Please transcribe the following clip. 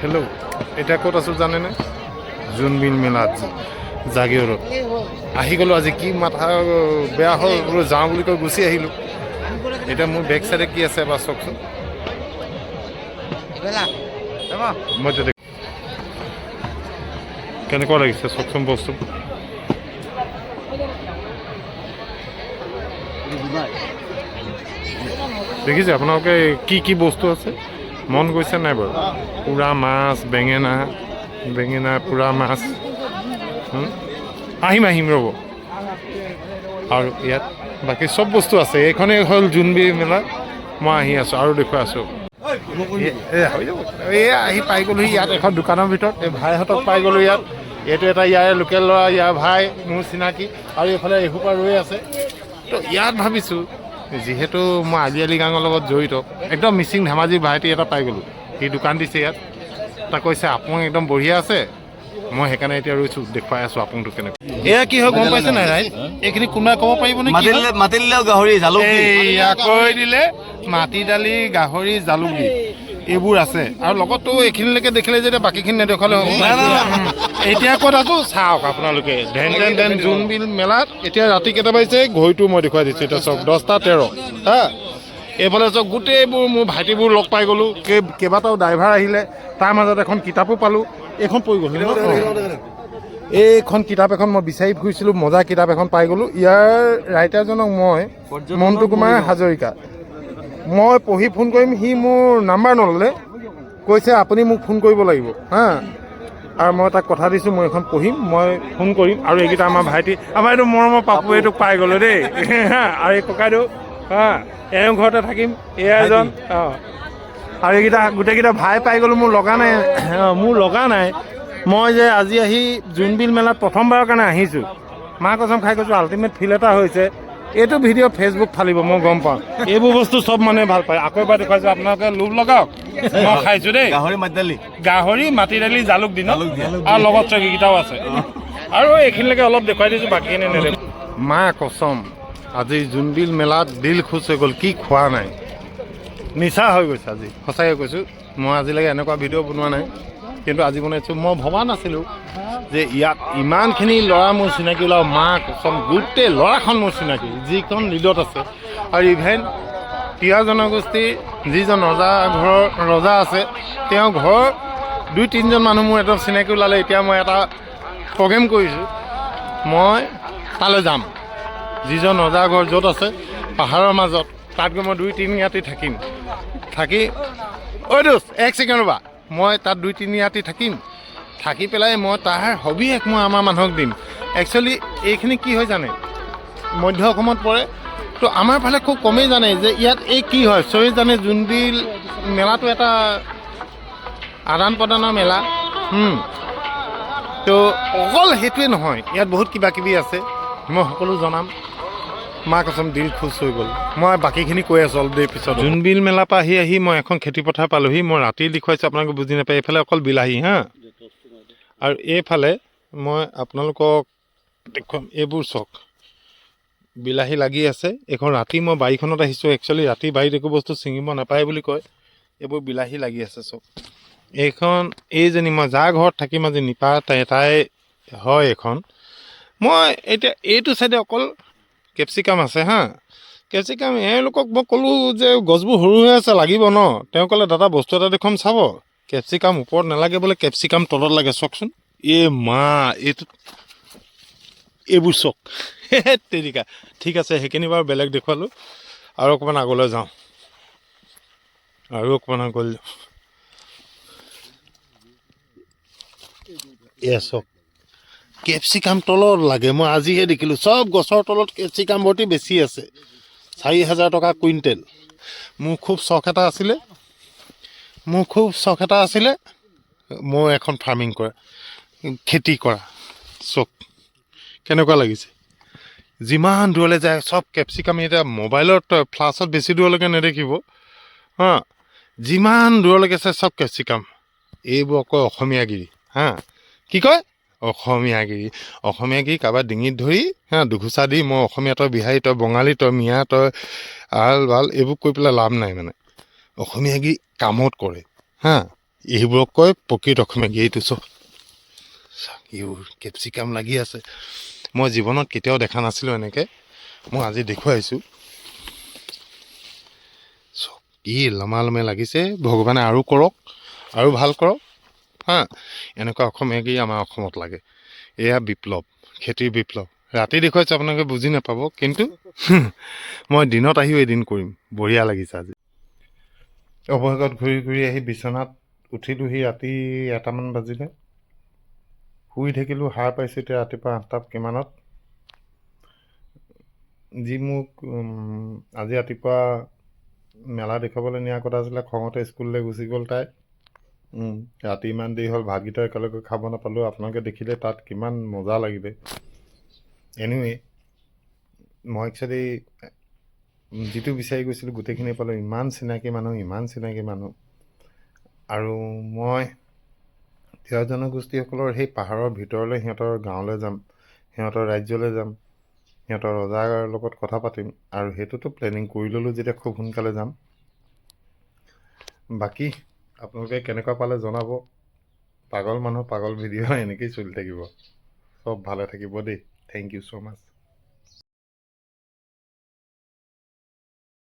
Hello' এতিয়া ক'ত আছোঁ জানেনে? জোনবিল মেলাত জাগিৰোডত। আহি গ'লোঁ আজি কি মাথা বেয়া হ'ল বোলো যাওঁ বুলি কৈ গুচি আহিলোঁ। এতিয়া মোৰ বেক চাইডে কি আছে এবাৰ চাওকচোন। মই এতিয়া কেনেকুৱা লাগিছে চাওকচোন বস্তু? দেখিছে আপোনালোকে কি কি বস্তু আছে? মন গৈছে নাই বাৰু? পুৰা মাছ, বেঙেনা বেঙেনা, পুৰা মাছ। আহিম আহিম ৰ'ব। আৰু ইয়াত বাকী চব বস্তু আছে। এইখনেই হ'ল জোনবিৰি মেলা। মই আহি আছোঁ আৰু দেখুৱাই আছোঁ। এই আহি পাই গ'লোহি ইয়াত এখন দোকানৰ ভিতৰত। এই ভাইহঁতক পাই গ'লোঁ ইয়াত। এইটো এটা ইয়াৰে লোকেল ল'ৰা, ইয়াৰ ভাই, মোৰ চিনাকি। আৰু এইফালে এসোপা ৰৈ আছে। তো ইয়াত ভাবিছোঁ যিহেতু মই আলি গাঙৰ লগত জড়িত একদম মিচিং ধেমাজি ভাইটি এটা পাই গ'লোঁ। সি দোকান দিছে ইয়াত। তাক কৈছে আপং একদম বঢ়িয়া আছে। মই সেইকাৰণে এতিয়া ৰৈছোঁ দেখুৱাই আছোঁ আপোনটো কেনেকৈ এয়া কি হয় গম পাইছে নাই ৰাইজ এইখিনি কোনোবাই ক'ব পাৰিব নেকি মাতিলে মাতিলেও গাহৰি জালুক দি। এইয়া কৈ দিলে মাটি দালি গাহৰি জালুকি এইবোৰ আছে। আৰু লগতো এইখিনিলৈকে দেখিলে যেতিয়া বাকীখিনি নেদেখালে হ'ব। এতিয়া ক'ত আছো? চাওক আপোনালোকে। ধেন ধেন ধেন জোনবিল মেলাত এতিয়া ৰাতি কেইটা বাজিছে? ঘড়ীটো মই দেখুৱাই দিছোঁ। এতিয়া চাওক দহটা তেৰ। হা? এইফালে চাওক গোটেইবোৰ মোৰ ভাইটিবোৰ লগ পাই গ'লোঁ। কেই কেইবাটাও ড্ৰাইভাৰ আহিলে। তাৰ মাজত এখন কিতাপো পালোঁ। এইখন পৰি গ'ল এইখন কিতাপ এখন মই বিচাৰি ফুৰিছিলোঁ মজা কিতাপ এখন পাই গ'লোঁ। ইয়াৰ ৰাইটাৰজনক মই মণ্টু কুমাৰ হাজৰিকা। মই পঢ়ি ফোন কৰিম সি মোৰ নাম্বাৰ নল'লে কৈছে আপুনি মোক ফোন কৰিব লাগিব হা? আৰু মই তাক কথা দিছোঁ মই এখন পঢ়িম মই ফোন কৰিম আৰু এইকেইটা আমাৰ ভাইটি আমাৰ এইটো মৰমৰ পাপু এইটোক পাই গ'লোঁ দেই হা? আৰু এই ককাইদেউ হা? এওঁ ঘৰতে থাকিম এয়া এজন অঁ। আৰু এইকেইটা গোটেইকেইটা ভাই পাই গ'লোঁ মোৰ লগা নাই মোৰ লগা নাই। মই যে আজি আহি জোনবিল মেলাত প্ৰথমবাৰৰ কাৰণে আহিছোঁ। মা কচম খাই কৈছোঁ আল্টিমেট ফিল এটা হৈছে এইটো ভিডিঅ' ফেচবুক ফালিব মই গম পাওঁ। এইবোৰ বস্তু চব মানুহে ভালো পায়। আকৌ এবাৰ দেখুৱাইছোঁ আপোনালোকে লোভ লগাওক। মই খাইছোঁ দেই। গাহৰি মাতিদালি গাহৰি মাটি দালি জালুক দিনত আৰু লগত চকীকেইটাও আছে। আৰু এইখিনিলৈকে অলপ দেখুৱাই দিছোঁ বাকীখিনি নেদেখো। মা কচম আজি জোনবিল মেলাত দিল খুচ হৈ গ'ল কি খোৱা নাই? নিচা হৈ গৈছে আজি। সঁচাকৈ কৈছোঁ মই আজিলৈকে এনেকুৱা ভিডিঅ' বনোৱা নাই। কিন্তু আজি বনাইছোঁ মই ভবা নাছিলোঁ যে ইয়াত ইমানখিনি ল'ৰা মোৰ চিনাকি ওলাব মা কচম গোটেই ল'ৰাখন মোৰ চিনাকি, যিখন লিডত আছে। আৰু ইভেন তিৱা জনগোষ্ঠীৰ যিজন ৰজা ঘৰৰ, ৰজা আছে, তেওঁ ঘৰৰ দুই, তিনিজন মানুহ মোৰ একদম চিনাকি ওলালে, এতিয়া মই এটা প্ৰগ্ৰেম কৰিছোঁ। মই তালৈ যাম। যিজন ৰজা ঘৰ য'ত আছে, পাহাৰৰ মাজত তাত গৈ মই দুই, তিনি ৰাতি থাকিম। থাকি ঐ দোষ এক ছেকেণ্ড ৰ'বা। মই তাত দুই, তিনি ৰাতি থাকিম। থাকি পেলাই মই তাৰ সবিশেষ মই আমাৰ মানুহক দিম। একচুৱেলি এইখিনি কি হয় জানে? মধ্য অসমত পৰে। তো আমাৰ ফালে খুব কমেই জানে যে ইয়াত এই কি হয়। চবেই জানে জোনবিল মেলাটো এটা আদান প্ৰদানৰ মেলা। তো অকল সেইটোৱে নহয়। ইয়াত বহুত কিবা কিবি আছে। মই সকলো জনাম। মা কচম দিল খুচ হৈ গ'ল। মই বাকীখিনি কৈ আছোঁ অলপ দেৰি পিছত। জোনবিল মেলাৰ পৰা আহি আহি মই এখন খেতি পথাৰ পালোহি মই ৰাতি দেখুৱাইছোঁ আপোনালোকে বুজি নাপায় এইফালে অকল বিলাহী হা। আৰু এইফালে মই আপোনালোকক দেখুৱাম এইবোৰ চাওক বিলাহী লাগি আছে এইখন ৰাতি মই বাৰীখনত আহিছোঁ একচুৱেলি ৰাতি বাৰীত একো বস্তু ছিঙিব নাপায় বুলি কয় এইবোৰ বিলাহী লাগি আছে চব এইখন এইজনী মই যাৰ ঘৰত থাকিম আজি নিপা তাই তাই হয় এইখন। মই এতিয়া এইটো চাইডে অকল কেপচিকাম আছে, হা? কেপচিকাম, এওঁলোকক মই ক'লোঁ যে গছবোৰ সৰু হৈ আছে, লাগিব ন? তেওঁ ক'লে, দাদা, বস্তু এটা দেখুৱাম, চাব। কেপচিকাম ওপৰত নালাগে বোলে, কেপচিকাম তলত লাগে, চাওকচোন। এ মা, এইটো, এইবোৰ চাওক। তেৰিকা। ঠিক আছে, সেইখিনি বাৰু বেলেগ দেখুৱালোঁ। আৰু অকণমান আগলৈ যাওঁ। আৰু অকণমান আগলৈ যাওঁ। এয়া চাওক। কেপচিকাম তলত লাগে, মই আজিহে দেখিলোঁ। চব গছৰ তলত কেপচিকাম ভৰ্তি বেছি আছে। চাৰি হাজাৰ টকা কুইণ্টেল। মোৰ খুব চখ এটা আছিলে। মোৰ খুব চখ এটা আছিলে, মই এখন ফাৰ্মিং কৰা, খেতি কৰা। চক, কেনেকুৱা লাগিছে? যিমান দূৰলৈ যায়, চব কেপচিকাম এতিয়া মোবাইলত ফ্লাছত বেছি দূৰলৈকে নেদেখিব। হা, যিমান দূৰলৈকে চাই চব কেপচিকাম। এইবোৰ অকল অসমীয়াগিৰি। হা, কি কয়? অসমীয়াগিৰি অসমীয়াগিৰি কাৰোবাৰ ডিঙিত ধৰি হা দুঘোচা দি মই অসমীয়া তই বিহাৰী তই বঙালী তই মিয়া তই আল বাল এইবোৰ কৰি পেলাই লাভ নাই মানে। অসমীয়াগিৰি কামত কৰে হা এইবোৰক কয় প্ৰকৃত অসমীয়া এইটো চ এইবোৰ কেপচিকাম লাগি আছে। মই জীৱনত কেতিয়াও দেখা নাছিলোঁ এনেকৈ। মই আজি দেখুৱাইছোঁ। চ কি লমালমে লাগিছে ভগৱানে আৰু কৰক আৰু ভাল কৰক। হা এনেকুৱা অসমীয়াগী আমাৰ অসমত লাগে। এয়া বিপ্লৱ খেতিৰ বিপ্লৱ। ৰাতি দেখুৱাইছোঁ আপোনালোকে বুজি নাপাব কিন্তু মই দিনত আহিও এদিন কৰিম বঢ়িয়া লাগিছে আজি। অৱশেষত ঘূৰি ঘূৰি আহি বিচনাত উঠিলোহি ৰাতি এটামান বাজিলে। শুই থাকিলোঁ সাৰ পাইছোঁ এতিয়া ৰাতিপুৱা আঠটা কিমানত। যি মোক আজি ৰাতিপুৱা মেলা দেখুৱাবলৈ নিয়াৰ কথা আছিলে খঙতে স্কুললৈ গুচি গ'ল তাই। ৰাতি ইমান দেৰি হ'ল ভাতকেইটা একেলগে খাব নাপালোঁ। আপোনালোকে দেখিলে তাত কিমান মজা লাগিলে। এনিৱে মই একচুৱেলি যিটো বিচাৰি গৈছিলোঁ গোটেইখিনি পালোঁ ইমান চিনাকি মানুহ ইমান চিনাকি মানুহ। আৰু মই তিৱা জনগোষ্ঠীসকলৰ সেই পাহাৰৰ ভিতৰলৈ সিহঁতৰ গাঁৱলৈ যাম সিহঁতৰ ৰাজ্যলৈ যাম সিহঁতৰ ৰজাৰ লগত কথা পাতিম আৰু সেইটোতো প্লেনিং কৰি ল'লোঁ যেতিয়া খুব সোনকালে যাম। বাকী আপোনালোকে কেনেকুৱা পালে জনাব? পাগল মানুহ পাগল ভিডিঅ' এনেকেই চলি থাকিব। চব ভালে থাকিব দেই। Thank you so' much